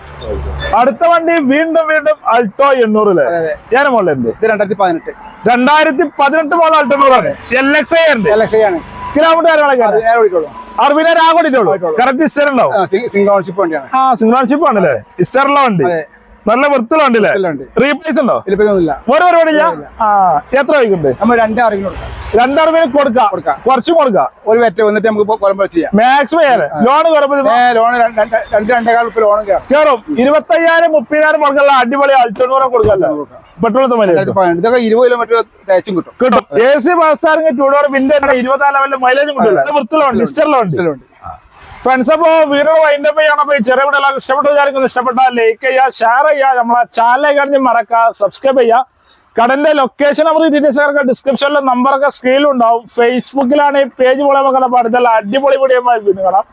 അടുത്ത വണ്ടി വീണ്ടും വീണ്ടും അൾട്ടോ എണ്ണൂറല്ലേ? അതെ. ഞാൻ മോളുണ്ട് ഇത് രണ്ടായിരത്തി പതിനെട്ട്. രണ്ടായിരത്തി പതിനെട്ട് മോഡൽ അൾട്ടോ എണ്ണൂറാണ്. എൽ എക്സ് ഐ ഉണ്ട് എൽ എക്സ് ഐ ആണ്. കിലോമീറ്റർ കാര്യങ്ങളൊക്കെ അറുപതിനായിരം ആ കൂടിയിട്ടുള്ളൂ കറക്റ്റ് ഇസ്റ്റർ ഉണ്ടാവും സിംഗിൾ ഓൺഷിപ്പ് വണ്ടിയാണ്. ആ സിംഗിൾഷിപ്പ് ആണല്ലേ? ഇസ്റ്ററുള്ള വണ്ടി. നല്ല ഉണ്ട്? റീപ്ലേസ് ഉണ്ടോ ഇല്ല? ഒരു പരിപാടിയില്ല ആ എത്ര വൈകുണ്ട് നമ്മൾ രണ്ടേ കൊടുക്കാം. രണ്ടറുപതിന് കൊടുക്കാം. കൊടുക്കാം. കുറച്ചും കൊടുക്കാം. ഒരു വെറ്റ വന്നിട്ട് നമുക്ക് കൊലമ്പ ചെയ്യാം. മാക്സിമം ലോൺ ലോൺ രണ്ട് രണ്ടേകാൽ ലോൺ കയറും ഇരുപത്തയ്യായിരം മുപ്പതിനായിരം അടിപൊളി അൾട്ടോണൂറെ കൊടുക്കല്ലോ? പെട്രോൾ ഇതൊക്കെ ഇരുപത് കിലോമീറ്റർ തേച്ചും കിട്ടും. കിട്ടും. എ സി ബസ്സാണെങ്കിൽ ടൂ ഡോർ വിൻഡോ ഇരുപത്തിനാല് ലെവലിൽ മൈലേജ് കിട്ടില്ല വൃത്തിലുണ്ട് വണ്ടി ഫ്രണ്ട്സ് അപ്പോ വീഡിയോ വൈൻഡ് അപ്പ് ചെയ്യണം അപ്പൊ എല്ലാവർക്കും ഇഷ്ടപ്പെട്ട വിചാരിക്കുന്നു. ഇഷ്ടപ്പെട്ടാൽ ലൈക്ക് ചെയ്യുക ഷെയർ ചെയ്യുക. നമ്മളെ ചാനൽ അറിഞ്ഞ് മറക്കുക സബ്സ്ക്രൈബ് ചെയ്യുക. കടന്റെ ലൊക്കേഷൻ ഡീറ്റെയിൽസ് ഒക്കെ ഡിസ്ക്രിപ്ഷനിലെ നമ്പറൊക്കെ സ്ക്രീനിലുണ്ടാവും ഫേസ്ബുക്കിലാണ് ഈ പേജ് പോലെ നമുക്ക് അടിപൊളി അടിപൊളി വീഡിയോ കാണാം.